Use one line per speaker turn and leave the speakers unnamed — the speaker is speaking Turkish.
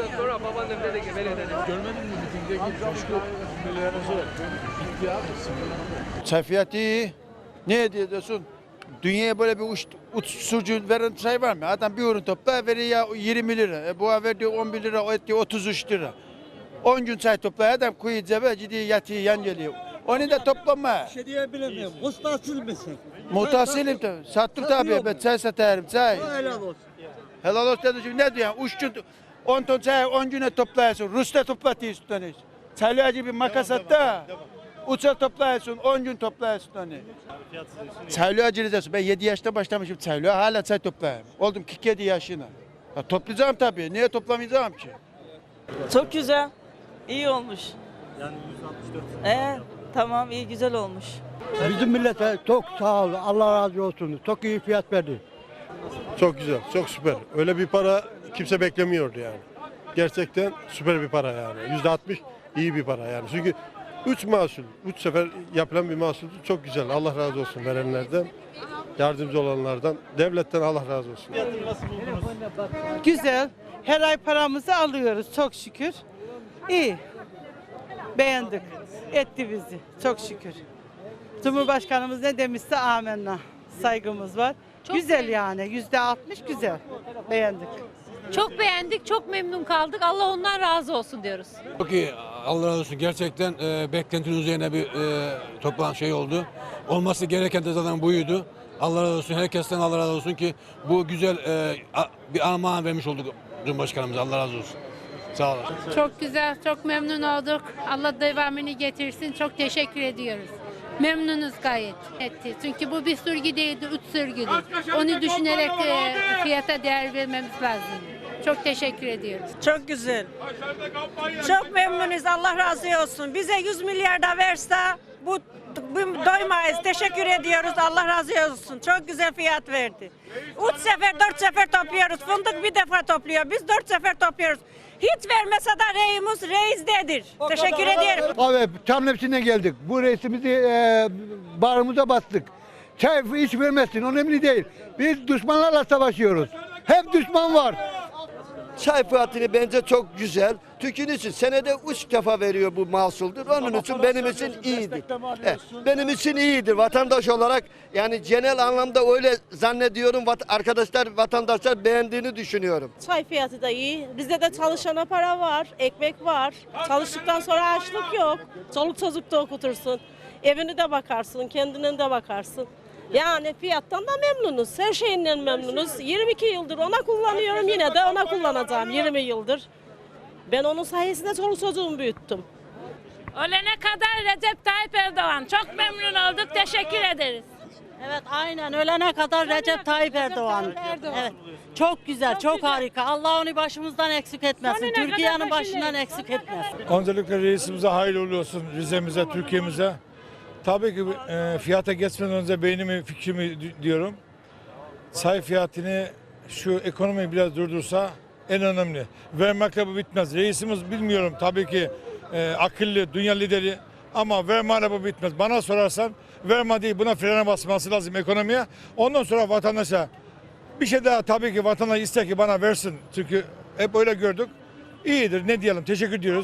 Ondan sonra babaannem dedi ki beni dedi.
Görmedin mi mitingdeki coşku cümlelerinizi? Bitti abi.
Sefiyat iyi. Ne diyorsun? Dünyaya böyle bir uç, uçsucu veren şey var mı? Adam bir ürün topla veriyor 20 lira. E, bu verdi 11 lira, o etti 33 lira. 10 gün çay topla adam kuyu cebe gidiyor yatıyor yan geliyor. Onu da toplama.
şey diyebilemiyorum. Ustasız mısın?
Mutasilim tabii. Sattık tabii. Ben çay satarım çay.
Helal olsun.
Helal olsun dedim. Ne diyor? Uççu 10 ton çay 10 güne toplayasın. Rus'ta toplatıyorsun onu. Çaylığa bir makas at da. Uça toplayasın 10 gün toplayasın onu. Çaylığa gireceğiz. Ben 7 yaşta başlamışım çaylığa. Hala çay toplayayım. Oldum 47 yaşına. Ya toplayacağım tabii. Niye toplamayacağım ki?
Çok güzel. İyi olmuş. Yani 164. Ee, tamam iyi güzel olmuş.
Bizim millete çok sağ ol. Allah razı olsun. Çok iyi fiyat verdi.
Çok güzel, çok süper. Öyle bir para kimse beklemiyordu yani. Gerçekten süper bir para yani. Yüzde altmış iyi bir para yani. Çünkü üç mahsul, üç sefer yapılan bir mahsul çok güzel. Allah razı olsun verenlerden, yardımcı olanlardan, devletten Allah razı olsun.
Güzel. Her ay paramızı alıyoruz çok şükür. İyi. Beğendik. Etti bizi çok şükür. Cumhurbaşkanımız ne demişse amenna. Saygımız var. güzel yani. Yüzde altmış güzel. Beğendik.
Çok beğendik, çok memnun kaldık. Allah ondan razı olsun diyoruz.
Çok iyi. Allah razı olsun. Gerçekten e, beklentinin üzerine bir e, toplantı şey oldu. Olması gereken de zaten buydu. Allah razı olsun. Herkesten Allah razı olsun ki bu güzel e, a- bir armağan vermiş olduk Cumhurbaşkanımız. Allah razı olsun. Sağ olun.
Çok güzel, çok memnun olduk. Allah devamını getirsin. Çok teşekkür ediyoruz. Memnunuz gayet etti. Çünkü bu bir sürgü değildi, üç sürgüdü. Onu düşünerek e, fiyata değer vermemiz lazım. Çok teşekkür ediyoruz.
Çok güzel. Çok memnunuz. Allah razı olsun. Bize 100 milyar da verse bu, bu doymayız. Teşekkür ediyoruz. Allah razı olsun. Çok güzel fiyat verdi. Üç sefer, dört sefer topluyoruz. Fındık bir defa topluyor. Biz dört sefer topluyoruz. Hiç vermese de reyimiz reisdedir. Teşekkür ederim.
Evet, tam hepsine geldik. Bu reisimizi e, bağrımıza bastık. Çay hiç vermezsin, önemli değil. Biz düşmanlarla savaşıyoruz. Hep düşman var.
Çay fiyatını bence çok güzel. Türkiye'nin için senede üç defa veriyor bu mahsuldur. Onun için benim için iyidir. Evet, benim için iyidir vatandaş olarak. Yani genel anlamda öyle zannediyorum. Vat- arkadaşlar, vatandaşlar beğendiğini düşünüyorum.
Çay fiyatı da iyi. Bizde de çalışana para var, ekmek var. Çalıştıktan sonra açlık yok. Çoluk çocuk da okutursun. Evini de bakarsın, kendine de bakarsın. Yani fiyattan da memnunuz. Her şeyinden memnunuz. 22 yıldır ona kullanıyorum. Yine de ona kullanacağım 20 yıldır. Ben onun sayesinde çoluk çocuğumu büyüttüm.
Ölene kadar Recep Tayyip Erdoğan. Çok memnun olduk. Teşekkür ederiz.
Evet aynen ölene kadar Recep Tayyip Erdoğan. Evet. Çok güzel, çok harika. Allah onu başımızdan eksik etmesin. Türkiye'nin başından eksik etmesin.
Öncelikle reisimize hayırlı olsun Rize'mize, Türkiye'mize. Tabii ki e, fiyata geçmeden önce beynimi, fikrimi di- diyorum. Say fiyatını şu ekonomiyi biraz durdursa en önemli. Vermekle bu bitmez. Reisimiz bilmiyorum tabii ki e, akıllı, dünya lideri ama vermeyle bu bitmez. Bana sorarsan verme değil buna frene basması lazım ekonomiye. Ondan sonra vatandaşa bir şey daha tabii ki vatandaş ister ki bana versin. Çünkü hep öyle gördük. İyidir ne diyelim teşekkür ediyoruz.